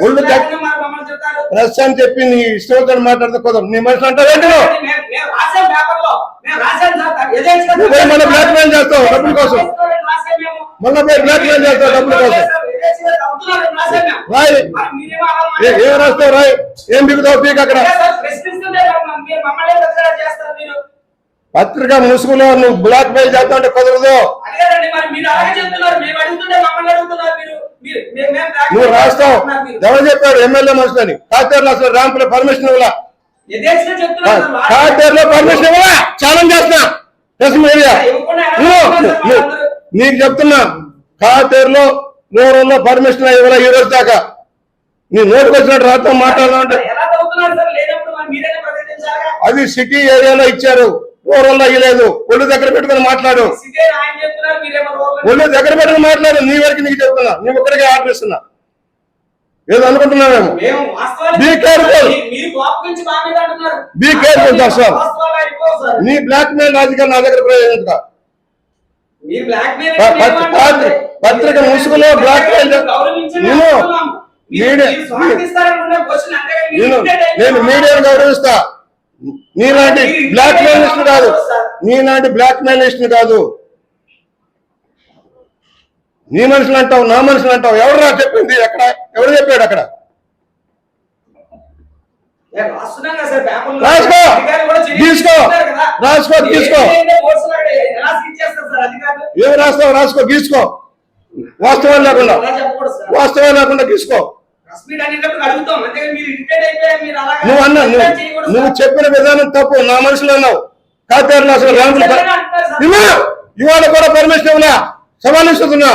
ఒళ్ళు ప్రెస్ మరి అని చెప్పి నీ ఇష్టం వచ్చినట్టు మాట్లాడితే కుదరదు నీ మనిషి అంటావేంటి మళ్ళీ బ్లాక్ మెయిల్ చేస్తావు డబ్బుల కోసం. మళ్ళీ పోయి బ్లాక్ మెయిల్ చేస్తావు డబ్బుల కోసం. రాయ్. మరి ఏం రాస్తావు రాయ్? ఏం బిగుతావు పీక్ అక్కడ. పత్రిక ముసుగులో నువ్వు బ్లాక్ మెయిల్ అంటే కుదరదు నువ్వు రాస్తావు. ఎవరు చెప్పాడు ఎమ్మెల్యే మనుషులని. కాతేరులో అసలు ర్యాంపులో పర్మిషన్ ఇవ్వలా? కాతేరులో పర్మిషన్ ఇవ్వలా? ఛాలెంజ్ చేస్తున్నా. Press media? నీకు చెప్తున్నా. కాతేరులో రూరల్లో పర్మిషన్ ఇవ్వలే ఈ రోజు దాకా? నీ నోటుకు వచ్చినట్టు రాత్రం ప్రకటించాలిగా? అది సిటీ ఏరియాలో ఇచ్చారు. రూరల్లో ఇవ్వలేదు ఒళ్ళు దగ్గర పెట్టుకుని మాట్లాడు. ఒళ్ళు దగ్గర పెట్టుకుని మాట్లాడు. నీ వరకు నీకు చెప్తున్నా. నీ ఒక్కడికే ఆర్డర్ ఇస్తున్నా. ఏదో అనుకుంటున్నావేమో. మేము వాస్తవాలు Be careful. మీ- మీరు కోపం నుంచి మా మీద అంటున్నారు. Be careful, Dasal. వాస్తవాలు అయిపోవు సార్. నీ బ్లాక్ మెయిల్ రాజకీయాలు నా దగ్గర ప్రయోజనం పత్రిక ముసుగులో బ్లాక్ మెయిల్ నేను- మీడియా- నేను మీడియాను గౌరవిస్తా. నీలాంటి బ్లాక్ మెయిలిస్ట్ కాదు. నీలాంటి బ్లాక్ మెయిలిస్ట్ కాదు. నీ మనుషులు అంటావు నా మనుషులు అంటావు. ఎవరు రా చెప్పింది? ఎక్కడ? ఎవరు చెప్పాడు అక్కడ. రాసుకో. తీసుకో. రాసుకో, తీసుకో. ఏమి రాస్తావు? రాసుకో గీసుకో! వాస్తవం లేకుండా. వాస్తవం లేకుండా గీసుకో! నువ్వు అన్నా నువ్వు. చెప్పిన విధానం తప్పు. నా మనుషులు అన్నావు. కాతేరులో అసలు ర్యాంకులు. ఇవాళ కూడా పర్మిషన్ ఇవ్వలే సవాల్ ఇస్తున్నా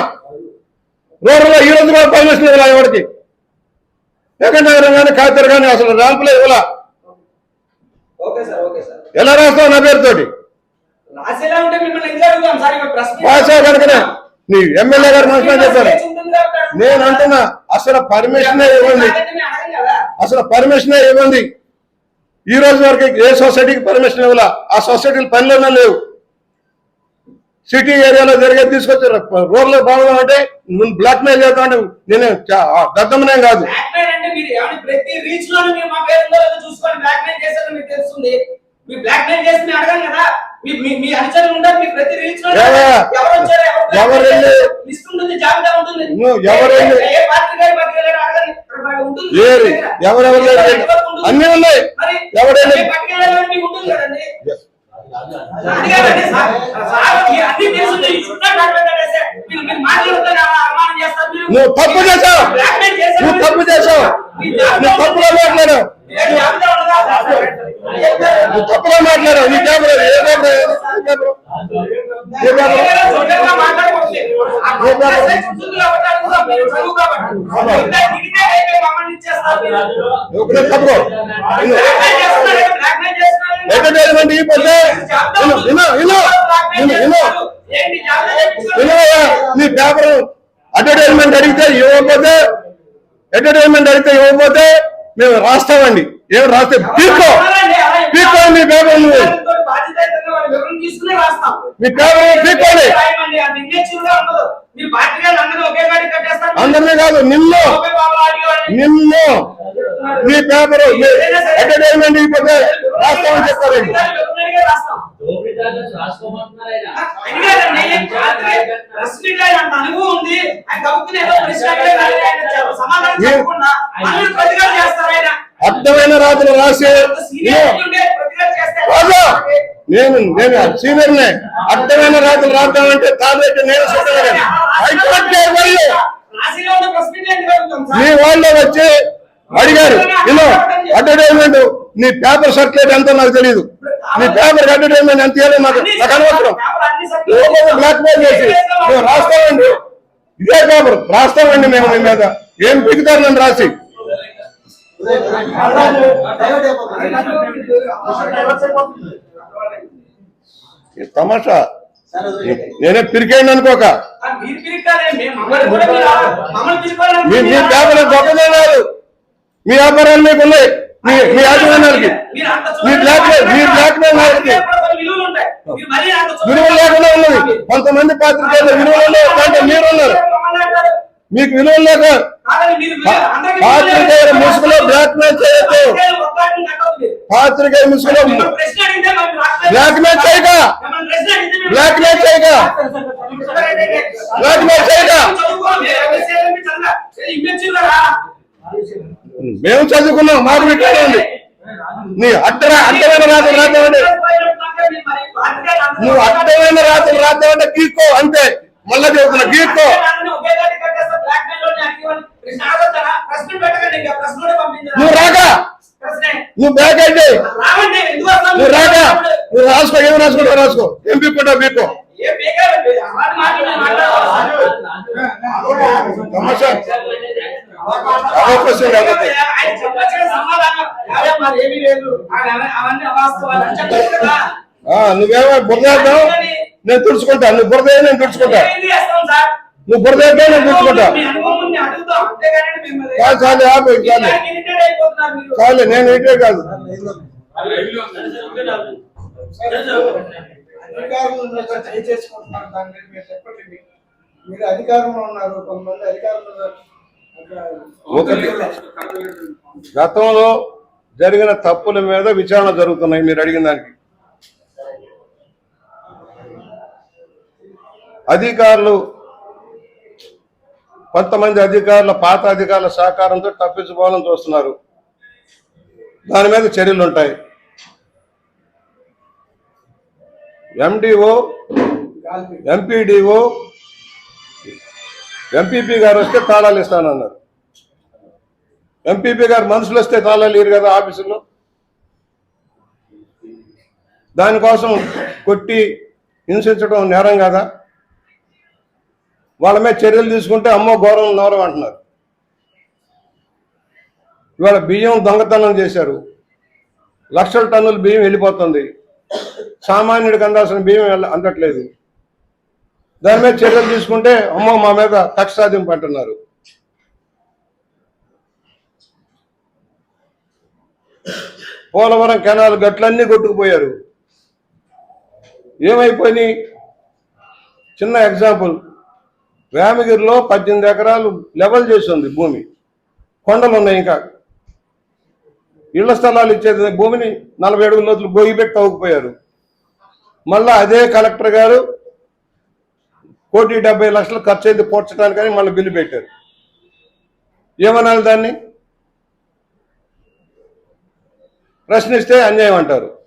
రోడ్లో ఈ రోజు కూడా పర్మిషన్ ఇవ్వలే ఎవరికి? ఎక్కడ కానీ కాతేరు కానీ అసలు ర్యాంపులే ఇవ్వలా? ఎలా రాస్తావు నా పేరుతోటి? వాసా కనుకనే. నీ ఎమ్మెల్యే గారు మనుషులు చెప్పారు. నేను అంటున్నా అసలు పర్మిషనే ఇవ్వండి. అసలు పర్మిషనే ఇవ్వండి. ఈ రోజు వరకు ఏ సొసైటీకి పర్మిషన్ ఇవ్వాల? ఆ సొసైటీలు పనిలోనే లేవు. సిటీ ఏరియాలో జరిగే తీసుకొచ్చి రోడ్లో బాగుందాం అంటే నువ్వు బ్లాక్ మెయిల్ చేద్దాం అంటే నేను దద్దమనేం కాదు మా బ్లాక్ మెయిల్ చేసి కదా. అనుచరులు ఉంటారు మీకు ప్రతి రీచ్లో ఎవరు? ఎవరు వచ్చారు ఎవరు వెళ్ళి? లిస్ట్ ఉంటుంది జాబితా ఉంటుంది. నువ్వు ఎవరు ఏ- వెళ్ళి? ఏ పార్టీ గారి పార్టీ గారు అడగండి. ఇక్కడ ఉంటుంది. ఏరి ఎవరెవరు. అన్నీ ఉన్నాయి. ఎవరెళ్ళి? నువ్వు తప్పు చేశావు. నువ్వు తప్పు చేశావు. నువ్వు తప్పులో మాట్లాడావు? నువ్వు తప్పులో మాట్లాడావు నీ పేపర్ ఏ పేపర్ ఏ పేపర్ ఏ నీ పేపర్ అడ్వర్టైజ్మెంట్ అడిగితే ఇవ్వకపోతే అడ్వర్టైజ్మెంట్ అడిగితే ఇవ్వకపోతే మేము రాస్తామండి. ఏం రాస్తే అలాగే. పీక్కో నీ పేపర్ నువ్వు. మీ పేపర్ కట్టేస్తారు. అందరినీ కాదు నిన్ను. నిన్ను నీ పేపర్ అడ్వర్టైజ్మెంట్ ఇవ్వకపోతే రాస్తామని చెప్పారండి అనుభవం ఉంది. ఆయన సమాధానం అర్థమైన రాత్రి రాసి సీనియర్ నేను నేను సీనియర్నే అర్థమైన రాత్రి రాద్దామంటే తాబెట్టి నేను హైకోర్టు? మీ వాళ్ళు వచ్చి అడిగారు. నేను అడ్వర్టైజ్మెంట్ నీ పేపర్ సర్క్యులేట్ ఎంతో నాకు తెలియదు నీ పేపర్ అడ్వర్టైజ్మెంట్ ఎంత ఇవ్వాలి నాకు నాకు అనవసరం. బ్లాక్ మెయిల్ చేసి. మేము రాస్తామండి. ఇదే పేపర్. రాస్తామండి మేము మీ మీద. ఏం పిగుతారు నన్ను రాసి? తమాషా నేనే పిరికేయండి అనుకోక మీ పేపర్ గొప్పదే కాదు మీ వ్యాపారాలు మీకు ఉన్నాయి మీ అంత మీ. బ్లాక్ మీ బ్లాక్. విలువ లేకుండా ఉన్నది కొంతమంది పాత్రికేయులు విలువలు అంటే మీరు ఉన్నారు. మీకు విలువ లేక పాత్రికేయుల ముసుగులో బ్లాక్ మెయిల్ చేయొద్దు. పాత్రికేయ ముసుగులో బ్లాక్ మెయిల్ చేయక. బ్లాక్ మెయిల్ చేయక. బ్లాక్ మెయిల్ చేయక? మేము చదువుకున్నాం మాకు విట్టాడు ఉంది నీ అడ్డరా అడ్డమైన రాత్రులు రాద్దామంటే నువ్వు అడ్డమైన రాత్రులు రాద్దామంటే గీక్కో అంతే. మళ్ళా చెబుతున్నా గీక్కో నువ్వు రాగా. నువ్వు బ్యాక్ అయితే నువ్వు రాగా. నువ్వు రాసుకో. ఏమి రాసుకుంటావు రాసుకో? ఏం పీక్కుంటావు తమాషా నువ్వేమో బురదేద్దాం నేను తుడుచుకుంటా. నువ్వు బురద నేను తుడుచుకుంటా. నువ్వు బురద వేద్దాం నేను కాదు చాలు ఆపు చాలు చాలు నేను ఇటే కాదు మీరు. అధికారంలో ఉన్నారు కొంతమంది అధికారులు ఒకటి గతంలో జరిగిన తప్పుల మీద విచారణ జరుగుతున్నాయి మీరు అడిగిన దానికి. అధికారులు కొంతమంది అధికారుల పాత అధికారుల సహకారంతో తప్పించుకోవాలని చూస్తున్నారు. దాని మీద చర్యలు ఉంటాయి. ఎండిఓ ఎంపీడీఓ ఎంపీపీ గారు వస్తే తాళాలు ఇస్తానన్నారు. ఎంపీపీ గారు మనుషులు వస్తే తాళాలు ఇరు కదా ఆఫీసులో. దానికోసం కొట్టి హింసించడం నేరం కదా. వాళ్ళ మీద చర్యలు తీసుకుంటే అమ్మో ఘోరం నోరం అంటున్నారు. ఇవాళ బియ్యం దొంగతనం చేశారు. లక్షల టన్నుల బియ్యం వెళ్ళిపోతుంది. సామాన్యుడికి అందాల్సిన బియ్యం అందట్లేదు. దాని మీద చర్యలు తీసుకుంటే అమ్మో మా మీద కక్ష సాధింపు అంటున్నారు పోలవరం కెనాల్ గట్లన్నీ కొట్టుకుపోయారు. ఏమైపోయినాయి? చిన్న ఎగ్జాంపుల్. వేమగిరిలో పద్దెనిమిది ఎకరాలు లెవెల్ చేసి ఉంది భూమి. కొండలు ఉన్నాయి ఇంకా. ఇళ్ళ స్థలాలు ఇచ్చేది భూమిని నలభై అడుగుల లోతులు గోయి పెట్టి తవ్వుకుపోయారు. మళ్ళీ అదే కలెక్టర్ గారు కోటి డెబ్బై లక్షలు ఖర్చు అయితే పోడ్చడానికని మళ్ళీ బిల్లు పెట్టారు. ఏమనాలి దాన్ని? ప్రశ్నిస్తే అన్యాయం అంటారు.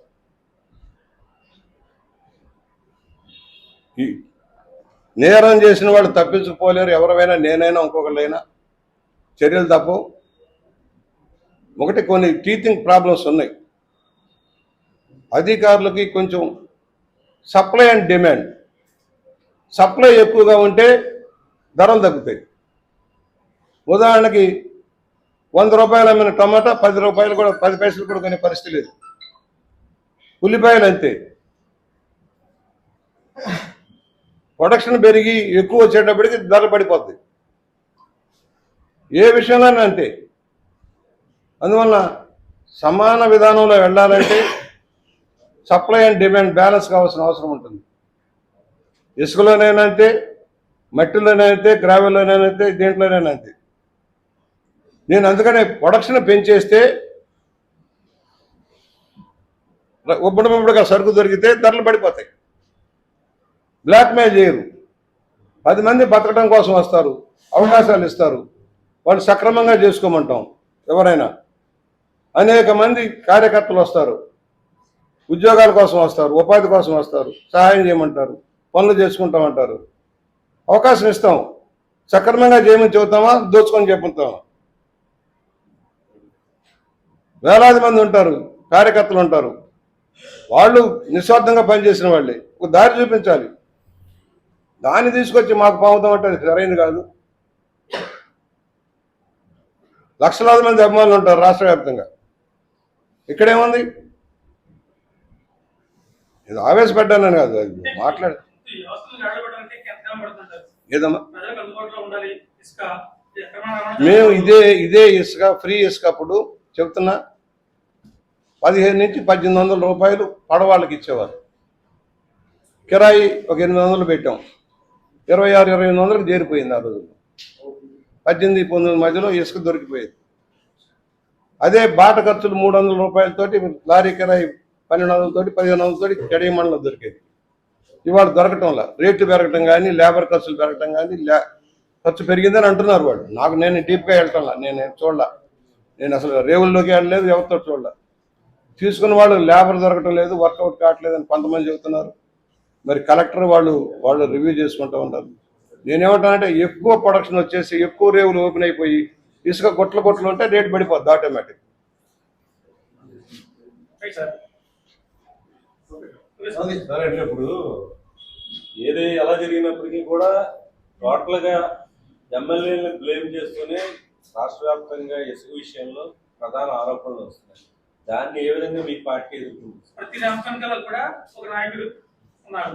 ఈ నేరం చేసిన వాళ్ళు తప్పించుకోలేరు. ఎవరైనా నేనైనా ఇంకొకళ్ళైనా చర్యలు తప్పవు ఒకటి కొన్ని టీచింగ్ ప్రాబ్లమ్స్ ఉన్నాయి. అధికారులకి కొంచెం సప్లై అండ్ డిమాండ్ సప్లై ఎక్కువగా ఉంటే ధరలు తగ్గుతాయి. ఉదాహరణకి వంద రూపాయలు అమ్మిన టమాటా పది రూపాయలు కూడా పది పైసలు కూడా కొనే పరిస్థితి లేదు. ఉల్లిపాయలు అంతే. ప్రొడక్షన్ పెరిగి ఎక్కువ వచ్చేటప్పటికి ధర పడిపోద్ది. ఏ విషయంలోనే అంతే. అందువల్ల సమాన విధానంలో వెళ్ళాలంటే సప్లై అండ్ డిమాండ్ బ్యాలెన్స్ కావాల్సిన అవసరం ఉంటుంది. ఇసుకలోనైనా మట్టిలోనైతే గ్రావెల్లోనైతే దేంట్లోనైనా అంతే. నేను అందుకనే ప్రొడక్షన్ పెంచేస్తే ఉబ్బడముబ్బడిగా సరుకు దొరికితే ధరలు పడిపోతాయి. బ్లాక్మెయిల్ చేయరు. పది మంది బతకడం కోసం వస్తారు. అవకాశాలు ఇస్తారు. వాళ్ళు సక్రమంగా చేసుకోమంటాం. ఎవరైనా అనేక మంది కార్యకర్తలు వస్తారు. ఉద్యోగాల కోసం వస్తారు. ఉపాధి కోసం వస్తారు. సహాయం చేయమంటారు. పనులు చేసుకుంటామంటారు. అవకాశం ఇస్తాం. సక్రమంగా చేయమని చెబుతామా? దోచుకొని చెప్పుతామా వేలాది మంది ఉంటారు. కార్యకర్తలు ఉంటారు. వాళ్ళు నిస్వార్థంగా పనిచేసిన వాళ్ళే. ఒక దారి చూపించాలి. దాన్ని తీసుకొచ్చి మాకు పాముతాం అంటే అది సరైనది కాదు. లక్షలాది మంది అభిమానులు ఉంటారు రాష్ట్ర వ్యాప్తంగా. ఇక్కడేముంది? ఇది ఆవేశపడ్డానని కాదు అది మాట్లాడు. ఏదమ్మా? మేము ఇదే ఇదే ఇసుక ఫ్రీ ఇసుక అప్పుడు చెప్తున్నా. పదిహేను నుంచి పద్దెనిమిది వందల రూపాయలు పడవాళ్ళకి ఇచ్చేవారు. కిరాయి ఒక ఎనిమిది వందలు పెట్టాం. ఇరవై ఆరు ఇరవై ఎనిమిది వందలకు చేరిపోయింది ఆ రోజుల్లో. పద్దెనిమిది పంతొమ్మిది మధ్యలో ఇసుక దొరికిపోయేది. అదే బాట ఖర్చులు మూడు వందల రూపాయలతోటి లారీ కిరాయి పన్నెండు వందలతోటి పదిహేను వందలతోటి కడియ మండలం దొరికేది. ఇవాళ దొరకటంలా రేట్లు పెరగటం కానీ లేబర్ ఖర్చులు పెరగటం కానీ లే ఖర్చు పెరిగిందని అంటున్నారు వాళ్ళు. నాకు నేను డీప్గా వెళ్తాను నేను చూడలే. నేను అసలు రేవుల్లోకి వెళ్ళలేదు ఎవరితో చూడలే. తీసుకున్న వాళ్ళు లేబర్ దొరకటం లేదు వర్కౌట్ కావట్లేదు అని కొంతమంది చెబుతున్నారు. మరి కలెక్టర్ వాళ్ళు వాళ్ళు రివ్యూ చేసుకుంటూ ఉంటారు నేనేమంటానంటే ఎక్కువ ప్రొడక్షన్ వచ్చేసి ఎక్కువ రేవులు ఓపెన్ అయిపోయి ఇసుక గుట్టలు గుట్టలు ఉంటే రేటు పడిపోద్ది ఆటోమేటిక్ రైట్ సార్ ఇప్పుడు ఏది ఎలా జరిగినప్పటికీ కూడా టోటల్గా ఎమ్మెల్యేలను బ్లేమ్ చేస్తూనే రాష్ట్ర వ్యాప్తంగా ఇసుక విషయంలో ప్రధాన ఆరోపణలు వస్తున్నాయి. దాన్ని ఏ విధంగా మీ పార్టీ ఎదుర్కొంటుంది ప్రతి రాష్ట్రానికి కూడా ఒక నాయకుడు ఉన్నారు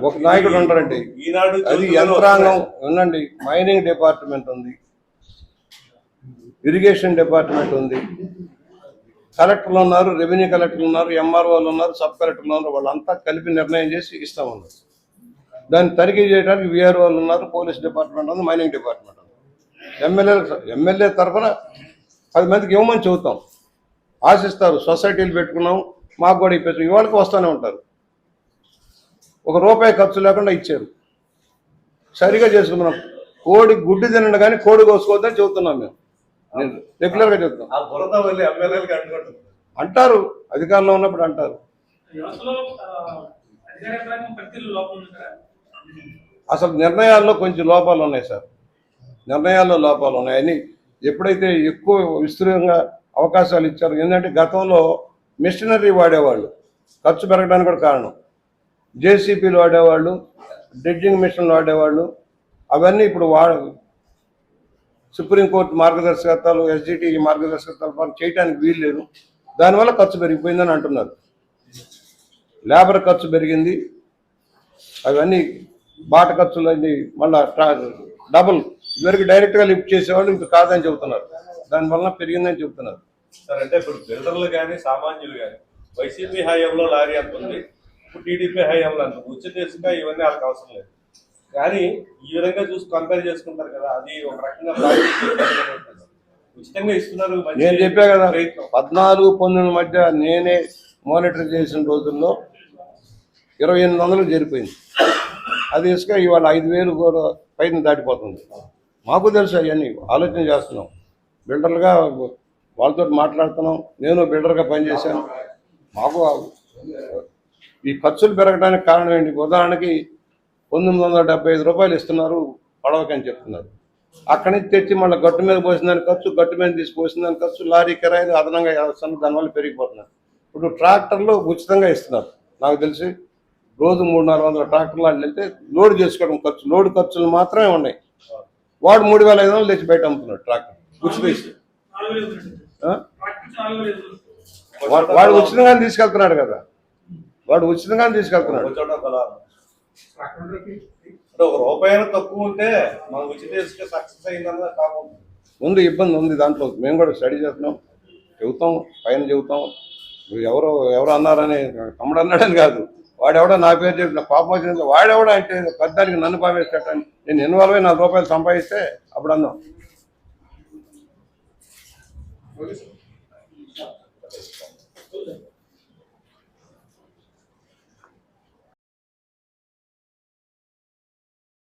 ఒక నాయకుడు ఉంటారండి ఈనాడు అది యంత్రాంగం. ఉందండి. మైనింగ్ డిపార్ట్మెంట్ ఉంది. ఇరిగేషన్ డిపార్ట్మెంట్ ఉంది. కలెక్టర్లు ఉన్నారు రెవెన్యూ కలెక్టర్లు ఉన్నారు ఎంఆర్ఓలు ఉన్నారు సబ్ కలెక్టర్లు ఉన్నారు. వాళ్ళంతా కలిపి నిర్ణయం చేసి ఇస్తామన్నారు దాన్ని తనిఖీ చేయడానికి విఆర్ఓలు ఉన్నారు పోలీస్ డిపార్ట్మెంట్ ఉంది మైనింగ్ డిపార్ట్మెంట్ ఉంది. ఎమ్మెల్యే ఎమ్మెల్యే తరఫున పది మందికి ఇవ్వమని చెబుతాం. ఆశిస్తారు సొసైటీలు పెట్టుకున్నాం మాకు కూడా ఇప్పించాం ఇవాళకి వస్తూనే ఉంటారు. ఒక రూపాయి ఖర్చు లేకుండా ఇచ్చారు. సరిగా చేసుకున్నాం. కోడి గుడ్డు తినండి కానీ కోడి కోసుకోవద్దని చెబుతున్నాం మేము. రెగ్యులర్గా చెప్తాం. అంటారు. అధికారంలో ఉన్నప్పుడు అంటారు. అసలు నిర్ణయాల్లో కొంచెం లోపాలు ఉన్నాయి సార్. నిర్ణయాల్లో లోపాలు ఉన్నాయి. అని ఎప్పుడైతే ఎక్కువ విస్తృతంగా అవకాశాలు ఇచ్చారో ఏంటంటే గతంలో మిషనరీ వాడేవాళ్ళు. ఖర్చు పెరగడానికి కూడా కారణం. జేసీపీలు వాడేవాళ్ళు డ్రెడ్జింగ్ మిషన్లు వాడేవాళ్ళు అవన్నీ ఇప్పుడు వా సుప్రీంకోర్టు మార్గదర్శకత్వాలు ఎస్జిటి మార్గదర్శకత్వాలు మనం చేయడానికి వీలు లేదు. దానివల్ల ఖర్చు పెరిగిపోయిందని అంటున్నారు. లేబర్ ఖర్చు పెరిగింది. అవన్నీ బాట ఖర్చులు అన్ని మళ్ళీ డబుల్. ఇదివరకు డైరెక్ట్గా లిఫ్ట్ చేసేవాళ్ళు ఇంకా కాదని చెబుతున్నారు. దానివల్ల పెరిగిందని చెబుతున్నారు. సార్ అంటే ఇప్పుడు బిల్డర్లు కానీ సామాన్యులు కానీ వైసీపీ హయాంలో లారీ అంటుంది ఉంది ఇప్పుడు టీడీపీ హయాంలో ఉంది. ఉచిత ఇసుక ఇవన్నీ వాళ్ళకి అవసరం లేదు. కానీ ఈ విధంగా చూసి కంపేర్ చేసుకుంటారు కదా అది ఒక రకంగా ఉచితంగా ఇస్తున్నారు నేను చెప్పా కదా. పద్నాలుగు పంతొమ్మిది మధ్య నేనే మానిటర్ చేసిన రోజుల్లో ఇరవై ఎనిమిది వందలు జరిపోయింది అది ఇసుక ఇవాళ ఐదు వేలు కూడా పైన దాటిపోతుంది. మాకు తెలుసు అవన్నీ ఆలోచన చేస్తున్నాం. బిల్డర్గా వాళ్ళతో మాట్లాడుతున్నాం. నేను బిల్డర్గా పనిచేశాను. మాకు ఈ ఖర్చులు పెరగడానికి కారణం ఏంటి? ఉదాహరణకి పంతొమ్మిది వందల డెబ్బై ఐదు రూపాయలు ఇస్తున్నారు పడవకని చెప్తున్నారు. అక్కడి నుంచి తెచ్చి మళ్ళీ గట్టు మీద పోసిన దాని ఖర్చు గట్టు మీద తీసి పోసిన దాని ఖర్చు లారీ కిరాయిలు అదనంగా వేస్తున్నారు దానివల్ల పెరిగిపోతున్నారు. ఇప్పుడు ట్రాక్టర్లు ఉచితంగా ఇస్తున్నారు. నాకు తెలిసి రోజు మూడు నాలుగు వందల ట్రాక్టర్లు వాళ్ళు వెళ్తే లోడ్ చేసుకోవడం ఖర్చు లోడ్ ఖర్చులు మాత్రమే ఉన్నాయి. వాడు మూడు వేల ఐదు వందలు తెచ్చి బయట అమ్ముతున్నాడు ట్రాక్టర్ ఉచిత. వాడు ఉచితంగానే తీసుకెళ్తున్నాడు కదా. వాడు ఉచితంగానే తీసుకెళ్తున్నాడు. ఒక రూపాయి. తక్కువ ఉంటే మన ఉచిత సక్సెస్ అయిందన్న కాకుండా ఉంది ఇబ్బంది ఉంది దాంట్లో. మేము కూడా స్టడీ చేస్తున్నాం. చెబుతాం పైన చెబుతాం. ఎవరో ఎవరు అన్నారని తమ్ముడు అన్నాడని కాదు. వాడెవడో నా పేరు చెప్పిన పాపం వచ్చిన వాడెవడో అంటే పెద్దానికి నన్ను పామేస్తాడని నేను ఇన్వాల్వ్ అయి నాలుగు రూపాయలు సంపాదిస్తే అప్పుడు అన్నాం.